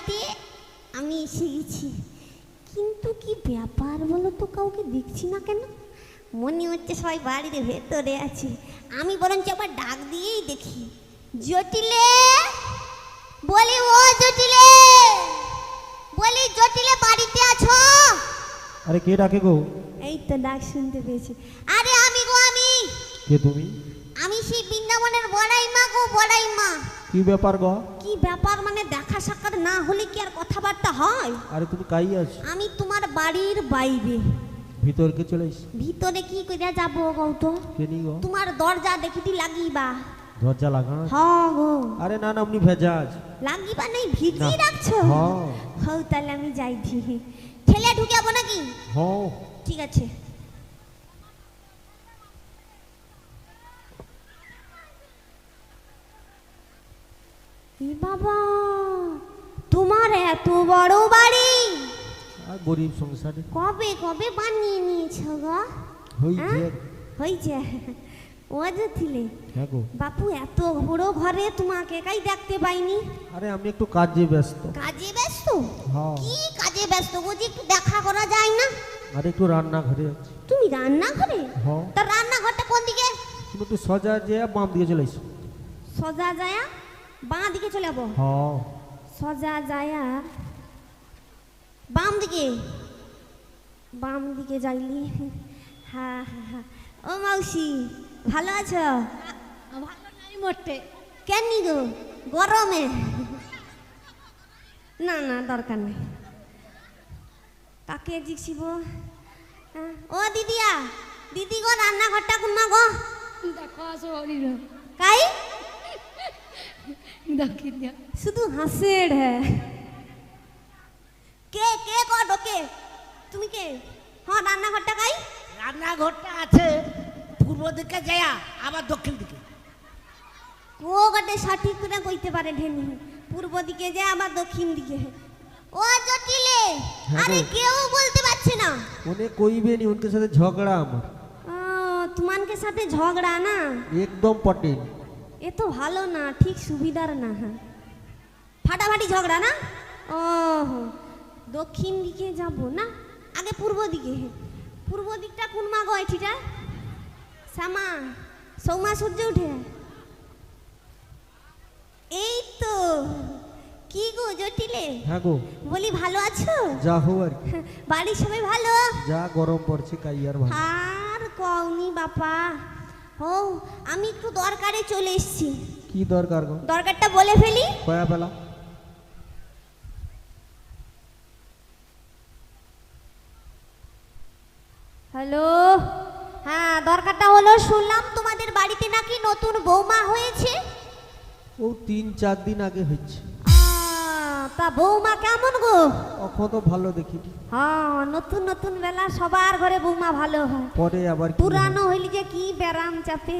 বাড়িতে আমি এসে গেছি। কিন্তু কি ব্যাপার বলো তো কাউকে দেখছি না কেন? মনে হচ্ছে সবাই বাড়ির ভেতরে আছে। আমি বরঞ্চ আবার ডাক দিয়েই দেখি। জটিলে? বলি ও জটিলে! বলি জটিলে বাড়িতে আছো? আরে কে ডাকে গো? এই তো ডাক শুনতে পেয়েছি। আরে আমি গো আমি! কে তুমি? আমি সেই বৃন্দাবনের বড়াই মা গো বড়াই মা কি ব্যাপার গো? কি ব্যাপার সাক্ষাৎ না হলে কি আর কথাবার্তা হয়? আরে তুমি কাই আছো। আমি তোমার বাড়ির বাইরে। ভিতরকে চলে ভিতরে কি কইরা যাব গৌত কে নি গো? তোমার দরজা দেখিটি লাগিবা। দরজা লাগা হ গো। আরে না না অমনি ভেজা আছে লাগিবা নাই ভিজি রাখছো? হ্যাঁ। হও তাহলে আমি ঠেলে ঢুকে যাব নাকি? হ্যাঁ। ঠিক আছে। বাবা। এত বড় বাড়ি? আর গরিব সংসারে। কবে কবে বানিয়ে নিয়েছো গো? হইছে হ্যাঁ? হয়েছে ও যে ছিলে হ্যাঁ গো। বাপু এত বড় ঘরে তোমাকে একাই দেখতে পাইনি। আরে আমি একটু কাজে ব্যস্ত। কাজে ব্যস্ত? হ্যাঁ। কি কাজে ব্যস্ত বুঝি একটু দেখা করা যায় না? আরে একটু রান্না ঘরে আছি। তুমি রান্না ঘরে হ্যাঁ। তা রান্নাঘরটা কোন দিকে? তুমি একটু সজা যে বাম দিকে চলে এসো। সজা যায়া বাঁ দিকে চলে যাব? হ্যাঁ। সজা যায়া বাম দিকে। বাম দিকে যাইলি। হ্যাঁ হ্যাঁ হ্যাঁ ও মাউসি ভালো আছো? ভালো নাই মোটে। কেন গো? গরমে। না না দরকার নেই। কাকে জিগছিব হ্যাঁ, ও দিদিয়া দিদি গো রান্নাঘরটা কোনমা গো? দেখো আসো কাই? দক্ষিণ দিয়া শুধু হাসের হ্যাঁ কে কে গো ডোকে তুমি কে হ্যাঁ রান্নাঘরটা কাই রান্নাঘরটা আছে পূর্ব দিকে যায়া আবার দক্ষিণ দিকে ও গটে সঠিক করে কইতে পারে ঢেনি পূর্ব দিকে যায় আবার দক্ষিণ দিকে ও জটিলে আরে কেউ বলতে পারছে না উনি কইবে নি উনকে সাথে ঝগড়া আমার তোমানকে সাথে ঝগড়া না একদম পটেন এ তো ভালো না ঠিক সুবিধার না হ্যাঁ। ফাটাফাটি ঝগড়া না? ও দক্ষিণ দিকে যাব না? আগে পূর্ব দিকে পূর্ব দিকটা কোন মা গো শ্যামা সৌমা সূর্য উঠে? এই তো কি গো জটিলে? হ্যাঁ গো। বলি ভালো আছো? যা হো আর বাড়ির সবাই ভালো? যা গরম পড়ছে কাই আর ভালো। আর কওনি বাপা। ও আমি একটু দরকারে চলে এসেছি। কি দরকার গো? দরকারটা বলে ফেলি। কয়া পেলা হ্যালো? হ্যাঁ দরকারটা হলো শুনলাম তোমাদের বাড়িতে নাকি নতুন বৌমা হয়েছে। ও তিন চার দিন আগে আহ, তা বৌমা কেমন গো? এখন তো ভালো দেখিনি। হ্যাঁ নতুন নতুন বেলা সবার ঘরে বৌমা ভালো হয়। পরে আবার পুরানো হইলি যে কি ব্যারাম চাপে।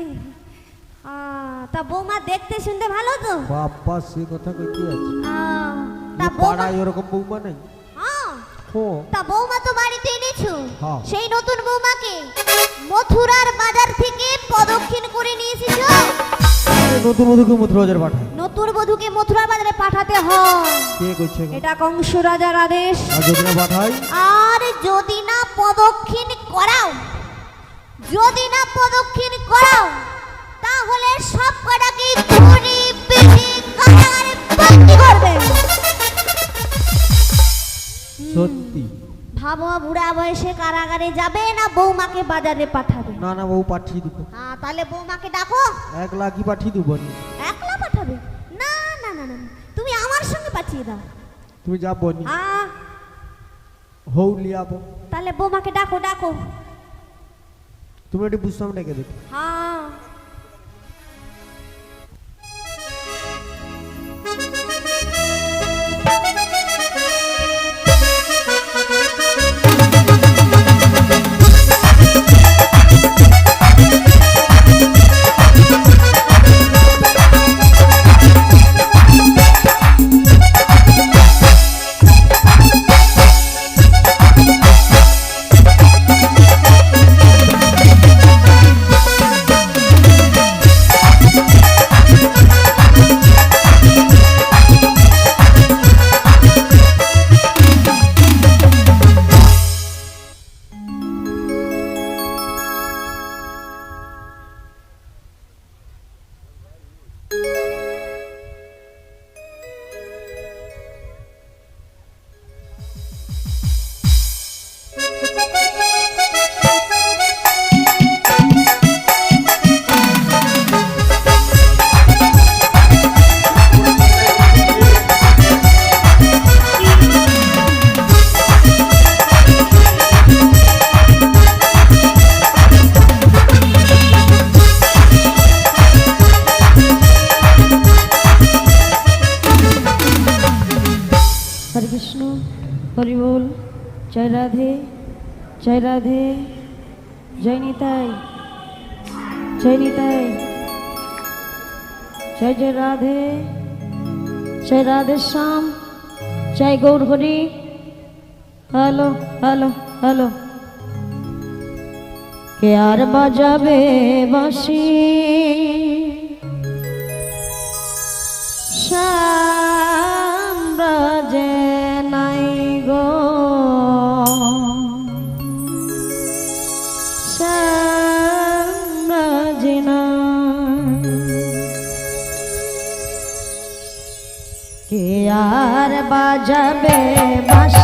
আহ, তা বৌমা দেখতে শুনতে ভালো তো? বাপ্পা সে কথা কইতে আছে? আহ, তা পাড়ায় ওরকম বৌমা নেই? হ্যাঁ তা বৌমা তো বাড়িতে এনেছো? হ্যাঁ। সেই নতুন বৌমাকে মথুরার বাজার থেকে প্রদক্ষিণ করে নিয়ে এসেছ? নতুন মধুকে মধুর বাজার পাঠায়। নতুন বধূকে মথুরার বাজারে পাঠাতে হয়। কে এটা কংস রাজার আদেশ আর যদি না পাঠাই আর যদি না প্রদক্ষিণ করাও যদি না প্রদক্ষিণ করাও তাহলে সব কটাকে ধরে কারাগারে বন্দি করবে। সত্যি? ভাবো বুড়া বয়সে কারাগারে যাবে না বৌমাকে বাজারে পাঠাবে? না না বউ পাঠিয়ে দিব। হ্যাঁ তাহলে বৌমাকে ডাকো। এক লাখই পাঠিয়ে দিব? একলা পাঠাবে? না না। তুমি আমার সঙ্গে পাঠিয়ে দাও। তুমি যাব নি হ্যাঁ হৌ লিয়াবো তাহলে বৌমাকে ডাকো ডাকো। তুমি একটু বুঝতাম ডেকে দেখো। হ্যাঁ। জয় রাধে, জয় নিতাই জয় নিতাই, জয় জয় রাধে জয় রাধে শ্যাম, জয় Gour Hari. Hello hello hello কে আর বাজাবে বাসি শ্যাম রাজা সাজনা কে আর বাজাবে বাস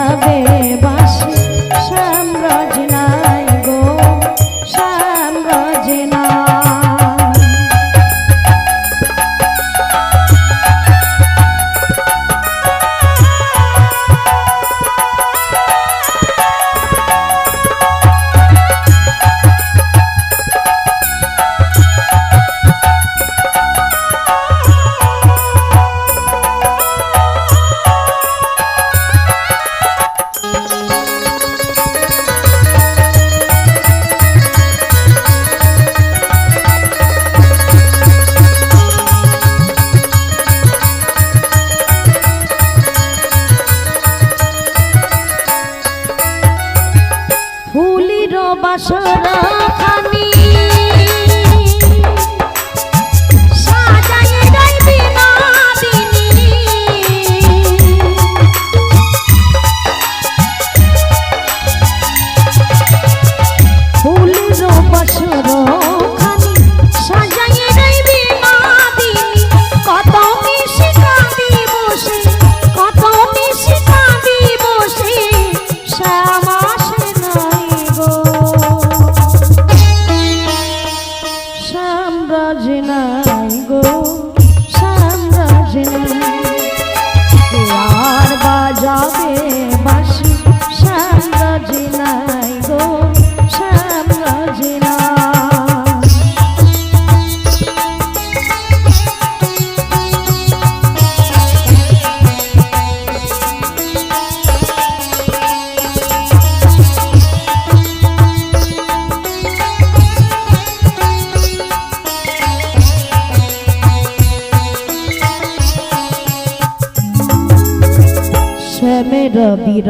যাবে। সুরো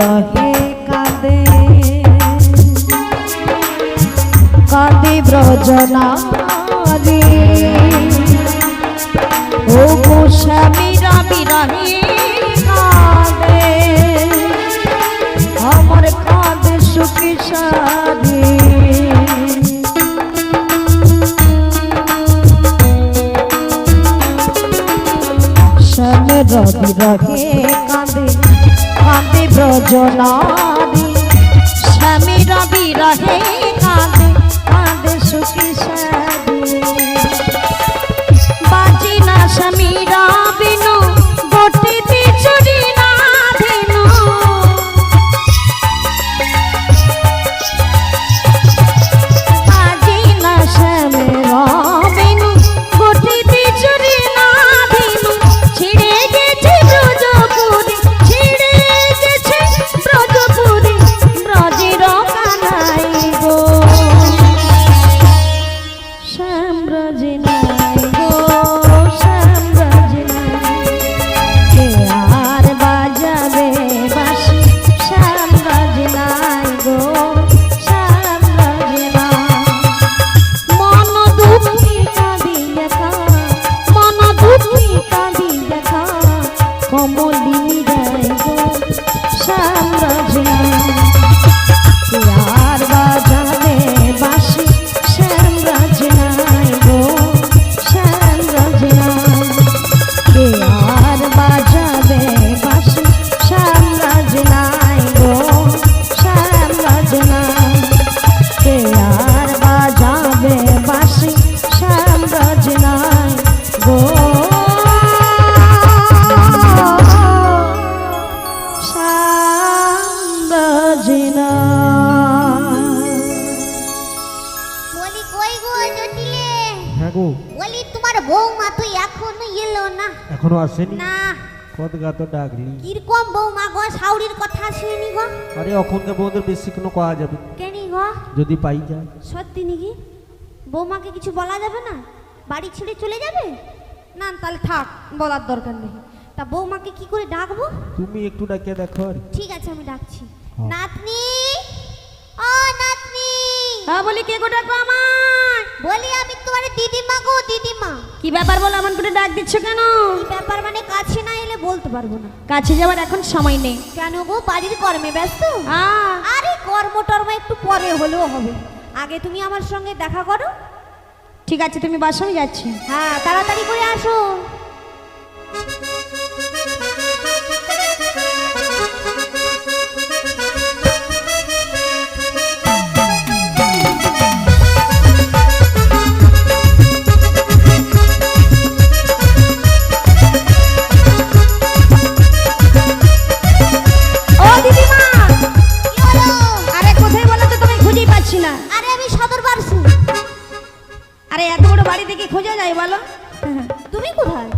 রহে কাঁদে কাঁদে ব্রজনা গা তো ডাকলি। কীরকম বৌমা গো সাউরির কথা শুনি গো? আরে অখনকার বউদের বেশি কোনো কওয়া যাবে? কেনি গো? যদি পাই যায় সত্যি নাকি? বৌমাকে কিছু বলা যাবে না? বাড়ি ছেড়ে চলে যাবে? না তাহলে থাক বলার দরকার নেই। তা বৌমাকে কি করে ডাকবো? তুমি একটু ডাকে দেখো ঠিক আছে আমি ডাকছি। হ্যাঁ। নাতনি! ও নাতনি! হ্যাঁ বলি কে গোটা কো আমার বলি আমি তোমার দিদিমা গো দিদিমা। কি ব্যাপার বলো এমন করে ডাক দিচ্ছ কেন? কি ব্যাপার মানে কাছে না এলে বলতে পারব না। কাছে যাওয়ার এখন সময় নেই। কেন গো বাড়ির কর্মে ব্যস্ত? আরে কর্ম টর্ম একটু পরে হলেও হবে। আগে তুমি আমার সঙ্গে দেখা করো। ঠিক আছে তুমি বাসন যাচ্ছি। হ্যাঁ তাড়াতাড়ি করে আসো। আরে এত বড় বাড়ি থেকে খোঁজা যায় বলো? তুমি কোথায়?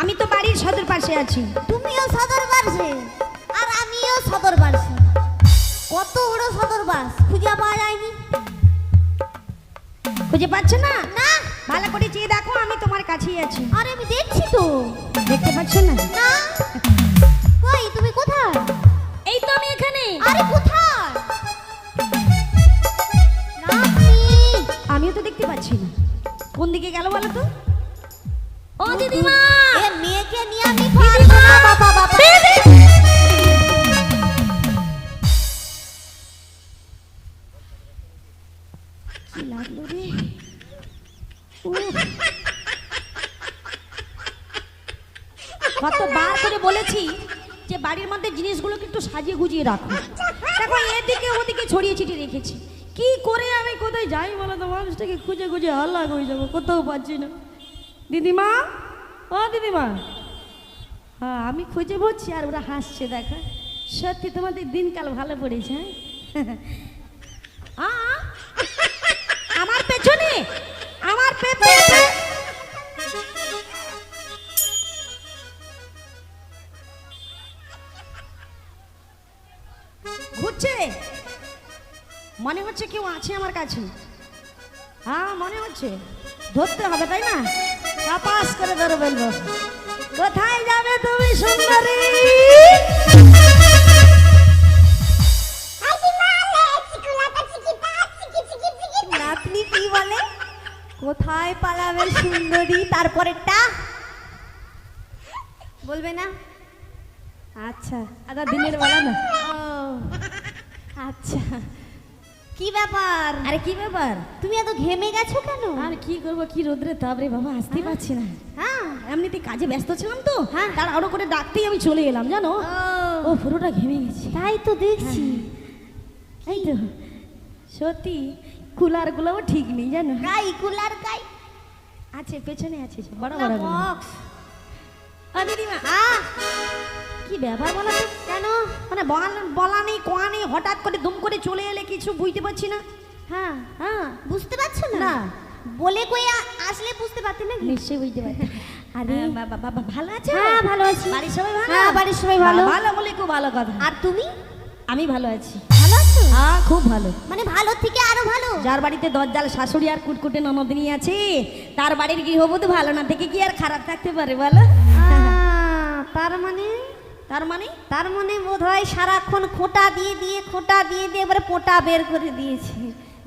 আমি তো বাড়ির সদর পাশে আছি। তুমিও সদর বারসে আর আমিও সদর বারসে কত বড় সদর বাস খুঁজে পাওয়া যায়নি। খুঁজে পাচ্ছ না? না। ভালো করে চেয়ে দেখো আমি তোমার কাছেই আছি। আরে আমি দেখছি তো। দেখতে পাচ্ছ না? না। কই তুমি কোথায়? এই তো আমি এখানে। আরে কোথায়? আমিও তো দেখতে পাচ্ছি না। কোন দিকে গেল বলো তো? ও দিদিমা! এ মেয়েকে নিয়ে আমি না বাবা বাবা কি লাগল রে? কতবার করে বলেছি যে বাড়ির মধ্যে জিনিসগুলোকে একটু সাজিয়ে গুজিয়ে রাখো। দেখো এদিকে ওদিকে ছড়িয়ে ছিটিয়ে রেখেছি। কি করে আমি কোথায় যাই বলো তো? মানুষটাকে খুঁজে খুঁজে হাল্লা হয়ে যাব কোথাও পাচ্ছি না। দিদিমা? ও দিদিমা। হ্যাঁ আমি খুঁজে বলছি আর ওরা হাসছে দেখা। সত্যি তোমাদের দিনকাল ভালো পড়েছে হ্যাঁ? হচ্ছে কেউ আছে আমার কাছে? হ্যাঁ মনে হচ্ছে। ধরতে হবে তাই না? কাপাস করে ধরে বলব কোথায় যাবে তুমি সুন্দরী? নাতনি কি বলে? কোথায় পালাবে সুন্দরী? তারপরেরটা? বলবে না? আচ্ছা আদা দিনের বেলা না। ও আচ্ছা। কি ব্যাপার? আরে কি ব্যাপার? তুমি এত ঘেমে গেছো কেন? আর কি করব কি রোদ্রে? তাপরে বাবা আসতে পারছি না। হ্যাঁ। এমনিতে কাজে ব্যস্ত ছিলাম তো। হ্যাঁ। তার আরও করে ডাকতেই আমি চলে এলাম জানো? ও। পুরোটা ঘেমে গেছে। তাই তো দেখছি। এই তো। সত্যি কুলার গুলোও ঠিক নেই জানো? গাই কুলার গাই আছে পেছনে আছে বড় বড় বক্স দিদিমা। হ্যাঁ। কি ব্যাপার বলা কেন? মানে বলা বলা নেই কোয়া নেই হঠাৎ করে দুম করে চলে এলে কিছু বুঝতে পারছি না। হ্যাঁ হ্যাঁ বুঝতে পারছ না। বলে কই আসলে বুঝতে পারতে না নিশ্চয়ই বুঝতে আরে আরে বাবা বাবা ভালো আছে? হ্যাঁ ভালো আছি। বাড়ির সবাই ভালো? হ্যাঁ বাড়ির সবাই ভালো। ভালো বলে খুব ভালো কথা। আর তুমি? আমি ভালো আছি। ভালো আছো? হ্যাঁ খুব ভালো। মানে ভালো থেকে আরও ভালো? যার বাড়িতে দরজাল শাশুড়ি আর কুটকুটে ননদিনী আছে তার বাড়ির গৃহবধূ ভালো না থেকে কি আর খারাপ থাকতে পারে বলো? তার মানে? তার মানে? তার মানে বোধ হয় সারাক্ষণ খোঁটা দিয়ে দিয়ে খোঁটা দিয়ে দিয়ে এবারে পোটা বের করে দিয়েছে।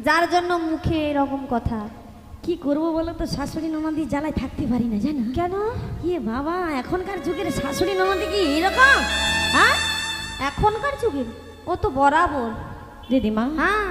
যার জন্য মুখে এরকম কথা। কি করব বলো তো? শাশুড়ি ননদি জ্বালায় থাকতে পারি না জানো? কেন? ইয়ে বাবা এখনকার যুগের শাশুড়ি ননদি কি এরকম? হ্যাঁ? এখনকার যুগের? ও তো বরাবর। দিদিমা। হ্যাঁ।